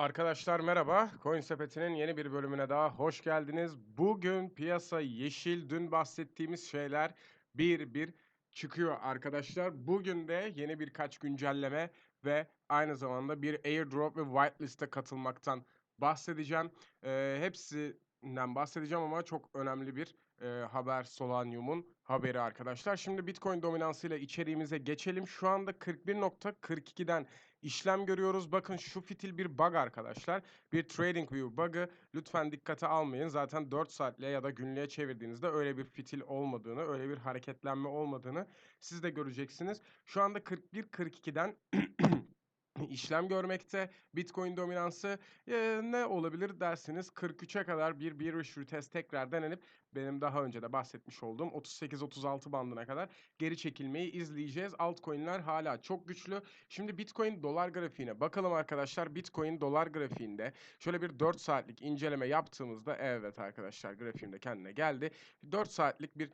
Arkadaşlar merhaba. Coin Sepeti'nin yeni bir bölümüne daha hoş geldiniz. Bugün piyasa yeşil. Dün bahsettiğimiz şeyler bir bir çıkıyor arkadaşlar. Bugün de yeni birkaç güncelleme ve aynı zamanda bir airdrop ve whitelist'e katılmaktan bahsedeceğim. Ee, hepsinden bahsedeceğim ama çok önemli bir e, haber Solanium'un haberi arkadaşlar. Şimdi Bitcoin dominansıyla içeriğimize geçelim. Şu anda 41.42'den işlem görüyoruz. Bakın şu fitil bir bug arkadaşlar. Bir trading view bug'ı. Lütfen dikkate almayın. Zaten 4 saatliğe ya da günlüğe çevirdiğinizde öyle bir fitil olmadığını, öyle bir hareketlenme olmadığını siz de göreceksiniz. Şu anda 41.42'den işlem görmekte. Bitcoin dominansı e, ne olabilir dersiniz 43'e kadar bir bearish retest tekrar denenip benim daha önce de bahsetmiş olduğum 38-36 bandına kadar geri çekilmeyi izleyeceğiz. Altcoin'ler hala çok güçlü. Şimdi Bitcoin dolar grafiğine bakalım arkadaşlar. Bitcoin dolar grafiğinde şöyle bir 4 saatlik inceleme yaptığımızda evet arkadaşlar grafiğimde kendine geldi. 4 saatlik bir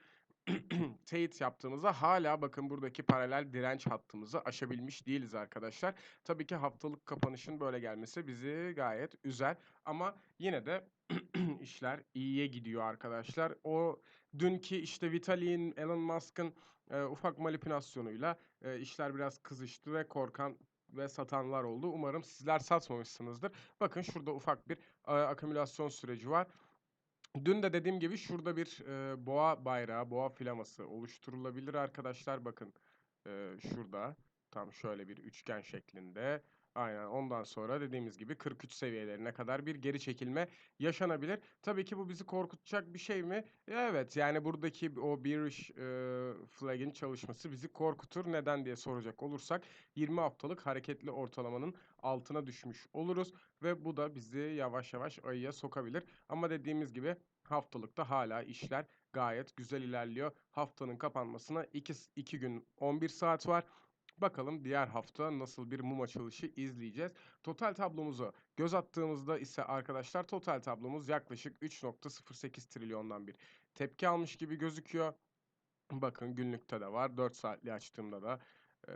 teyit yaptığımızda hala bakın buradaki paralel direnç hattımızı aşabilmiş değiliz arkadaşlar. Tabii ki haftalık kapanışın böyle gelmesi bizi gayet üzer ama yine de işler iyiye gidiyor arkadaşlar. O dünkü işte Vitalik'in, Elon Musk'ın e, ufak manipülasyonuyla e, işler biraz kızıştı ve korkan ve satanlar oldu. Umarım sizler satmamışsınızdır. Bakın şurada ufak bir e, akümülasyon süreci var. Dün de dediğim gibi şurada bir e, boğa bayrağı, boğa flaması oluşturulabilir arkadaşlar. Bakın e, şurada tam şöyle bir üçgen şeklinde. Aynen ondan sonra dediğimiz gibi 43 seviyelerine kadar bir geri çekilme yaşanabilir. Tabii ki bu bizi korkutacak bir şey mi? Evet yani buradaki o bearish e, flag'in çalışması bizi korkutur. Neden diye soracak olursak 20 haftalık hareketli ortalamanın altına düşmüş oluruz. Ve bu da bizi yavaş yavaş ayıya sokabilir. Ama dediğimiz gibi haftalıkta hala işler gayet güzel ilerliyor. Haftanın kapanmasına 2, 2 gün 11 saat var. Bakalım diğer hafta nasıl bir mum açılışı izleyeceğiz. Total tablomuzu göz attığımızda ise arkadaşlar total tablomuz yaklaşık 3.08 trilyondan bir tepki almış gibi gözüküyor. Bakın günlükte de var. 4 saatli açtığımda da e,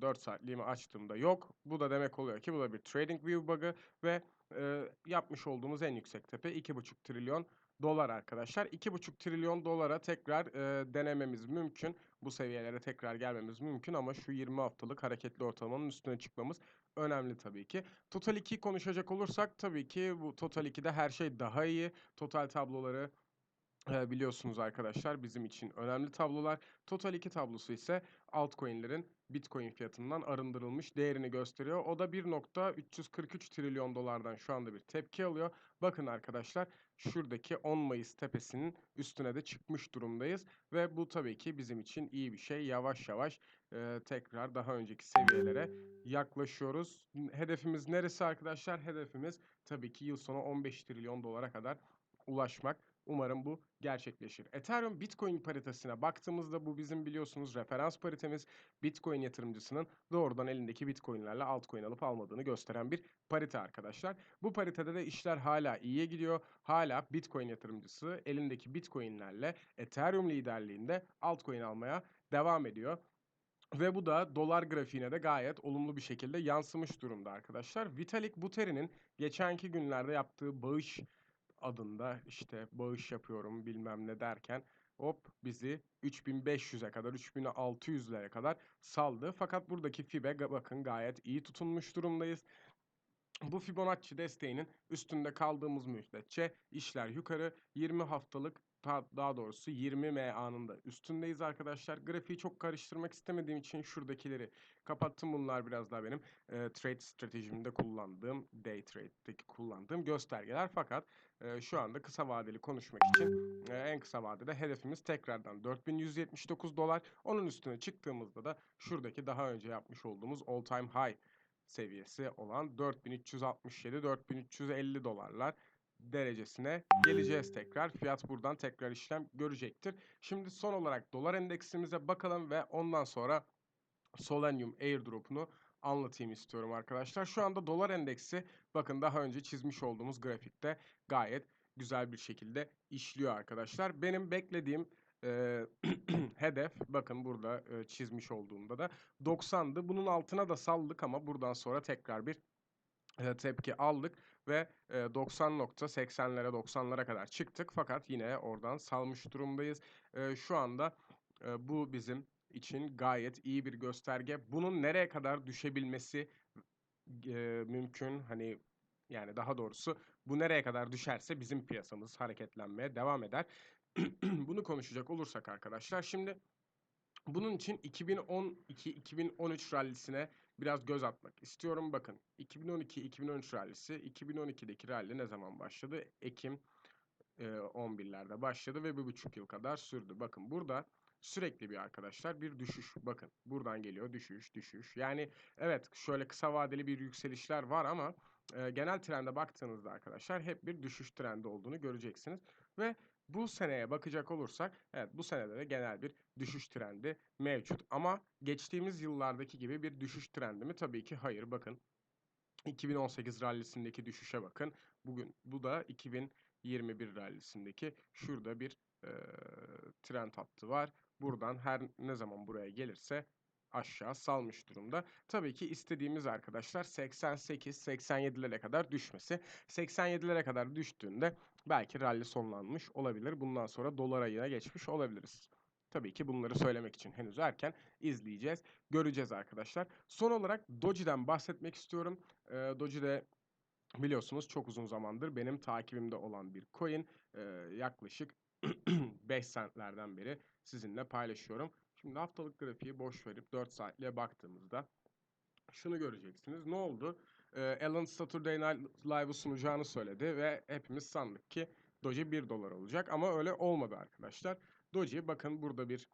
4 saatliğimi açtığımda yok. Bu da demek oluyor ki bu da bir trading view bug'ı ve e, yapmış olduğumuz en yüksek tepe 2.5 trilyon dolar arkadaşlar. 2,5 trilyon dolara tekrar e, denememiz mümkün. Bu seviyelere tekrar gelmemiz mümkün ama şu 20 haftalık hareketli ortalamanın üstüne çıkmamız önemli tabii ki. Total 2 konuşacak olursak tabii ki bu Total 2'de her şey daha iyi. Total tabloları biliyorsunuz arkadaşlar bizim için önemli tablolar. Total 2 tablosu ise altcoin'lerin Bitcoin fiyatından arındırılmış değerini gösteriyor. O da 1.343 trilyon dolardan şu anda bir tepki alıyor. Bakın arkadaşlar şuradaki 10 Mayıs tepesinin üstüne de çıkmış durumdayız. Ve bu tabii ki bizim için iyi bir şey. Yavaş yavaş e, tekrar daha önceki seviyelere yaklaşıyoruz. Hedefimiz neresi arkadaşlar? Hedefimiz tabii ki yıl sonu 15 trilyon dolara kadar ulaşmak. Umarım bu gerçekleşir. Ethereum Bitcoin paritesine baktığımızda bu bizim biliyorsunuz referans paritemiz. Bitcoin yatırımcısının doğrudan elindeki Bitcoin'lerle altcoin alıp almadığını gösteren bir parite arkadaşlar. Bu paritede de işler hala iyiye gidiyor. Hala Bitcoin yatırımcısı elindeki Bitcoin'lerle Ethereum liderliğinde altcoin almaya devam ediyor. Ve bu da dolar grafiğine de gayet olumlu bir şekilde yansımış durumda arkadaşlar. Vitalik Buterin'in geçenki günlerde yaptığı bağış adında işte bağış yapıyorum bilmem ne derken hop bizi 3500'e kadar 3600'lere kadar saldı. Fakat buradaki FIBE bakın gayet iyi tutunmuş durumdayız. Bu Fibonacci desteğinin üstünde kaldığımız müddetçe işler yukarı 20 haftalık daha doğrusu 20 MA'nın da üstündeyiz arkadaşlar. Grafiği çok karıştırmak istemediğim için şuradakileri kapattım. Bunlar biraz daha benim e, trade stratejimde kullandığım, day trade'deki kullandığım göstergeler. Fakat e, şu anda kısa vadeli konuşmak için e, en kısa vadede hedefimiz tekrardan 4179 dolar. Onun üstüne çıktığımızda da şuradaki daha önce yapmış olduğumuz all time high seviyesi olan 4367-4350 dolarlar derecesine geleceğiz tekrar. Fiyat buradan tekrar işlem görecektir. Şimdi son olarak dolar endeksimize bakalım ve ondan sonra Solanium airdrop'unu anlatayım istiyorum arkadaşlar. Şu anda dolar endeksi bakın daha önce çizmiş olduğumuz grafikte gayet güzel bir şekilde işliyor arkadaşlar. Benim beklediğim e, hedef bakın burada e, çizmiş olduğumda da 90'dı. Bunun altına da saldık ama buradan sonra tekrar bir eee, tepki aldık ve, eee, 90.80'lere 90'lara kadar çıktık fakat yine oradan salmış durumdayız. Eee, şu anda, eee, bu bizim için gayet iyi bir gösterge. Bunun nereye kadar düşebilmesi, eee, mümkün. Hani, yani daha doğrusu bu nereye kadar düşerse bizim piyasamız hareketlenmeye devam eder. Bunu konuşacak olursak arkadaşlar şimdi bunun için 2012-2013 rallisine biraz göz atmak istiyorum. Bakın 2012-2013 rallisi, 2012'deki rally ne zaman başladı? Ekim eee, 11'lerde başladı ve 1,5 yıl kadar sürdü. Bakın burada sürekli bir arkadaşlar bir düşüş. Bakın buradan geliyor düşüş, düşüş. Yani evet şöyle kısa vadeli bir yükselişler var ama eee, genel trende baktığınızda arkadaşlar hep bir düşüş trendi olduğunu göreceksiniz. Ve bu seneye bakacak olursak evet bu senede de genel bir düşüş trendi mevcut. Ama geçtiğimiz yıllardaki gibi bir düşüş trendi mi? Tabii ki hayır. Bakın 2018 rallisindeki düşüşe bakın. Bugün bu da 2021 rallisindeki şurada bir eee trend hattı var. Buradan her ne zaman buraya gelirse aşağı salmış durumda. Tabii ki istediğimiz arkadaşlar 88-87'lere kadar düşmesi. 87'lere kadar düştüğünde belki rally sonlanmış olabilir. Bundan sonra dolar ayına geçmiş olabiliriz. Tabii ki bunları söylemek için henüz erken izleyeceğiz, göreceğiz arkadaşlar. Son olarak Doji'den bahsetmek istiyorum. Eee Doji de biliyorsunuz çok uzun zamandır benim takibimde olan bir coin. Eee, yaklaşık 5 centlerden beri sizinle paylaşıyorum. Şimdi haftalık grafiği boş verip 4 saatliğe baktığımızda şunu göreceksiniz. Ne oldu? Eee, Elon Saturday Night Live'ı sunacağını söyledi ve hepimiz sandık ki Doji 1 dolar olacak ama öyle olmadı arkadaşlar. Doji bakın burada bir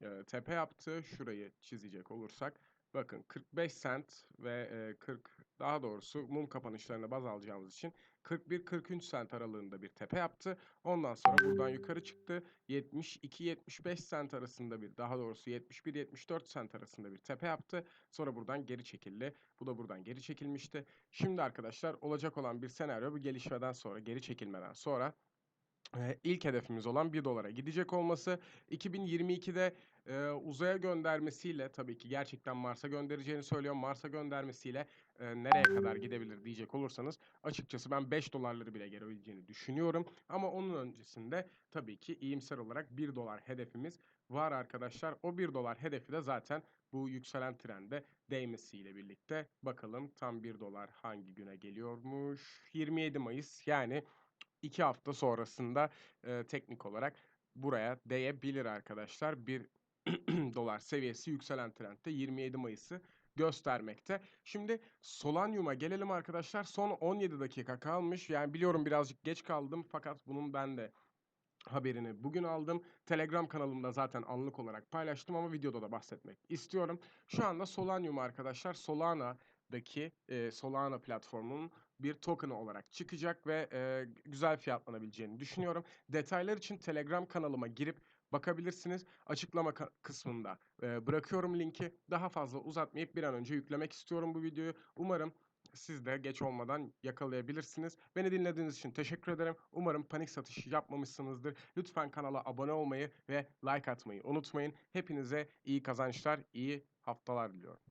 eee, tepe yaptı. Şurayı çizecek olursak bakın 45 cent ve eee, 40 daha doğrusu mum kapanışlarına baz alacağımız için 41-43 cent aralığında bir tepe yaptı. Ondan sonra buradan yukarı çıktı. 72-75 cent arasında bir daha doğrusu 71-74 cent arasında bir tepe yaptı. Sonra buradan geri çekildi. Bu da buradan geri çekilmişti. Şimdi arkadaşlar olacak olan bir senaryo bu gelişmeden sonra geri çekilmeden sonra ilk hedefimiz olan 1 dolara gidecek olması. 2022'de eee, uzaya göndermesiyle tabii ki gerçekten Mars'a göndereceğini söylüyor. Mars'a göndermesiyle eee, nereye kadar gidebilir diyecek olursanız açıkçası ben 5 dolarları bile gelebileceğini düşünüyorum. Ama onun öncesinde tabii ki iyimser olarak 1 dolar hedefimiz var arkadaşlar. O 1 dolar hedefi de zaten bu yükselen trende değmesiyle birlikte bakalım tam 1 dolar hangi güne geliyormuş? 27 Mayıs yani 2 hafta sonrasında eee, teknik olarak buraya değebilir arkadaşlar. 1 dolar seviyesi yükselen trendde 27 Mayıs'ı göstermekte. Şimdi Solanium'a gelelim arkadaşlar. Son 17 dakika kalmış. Yani biliyorum birazcık geç kaldım fakat bunun ben de haberini bugün aldım. Telegram kanalımda zaten anlık olarak paylaştım ama videoda da bahsetmek istiyorum. Şu anda Solanium arkadaşlar Solana'daki eee, Solana platformunun bir token'ı olarak çıkacak ve eee, güzel fiyatlanabileceğini düşünüyorum. Detaylar için Telegram kanalıma girip bakabilirsiniz. Açıklama kısmında eee, bırakıyorum linki. Daha fazla uzatmayıp bir an önce yüklemek istiyorum bu videoyu. Umarım siz de geç olmadan yakalayabilirsiniz. Beni dinlediğiniz için teşekkür ederim. Umarım panik satış yapmamışsınızdır. Lütfen kanala abone olmayı ve like atmayı unutmayın. Hepinize iyi kazançlar, iyi haftalar diliyorum.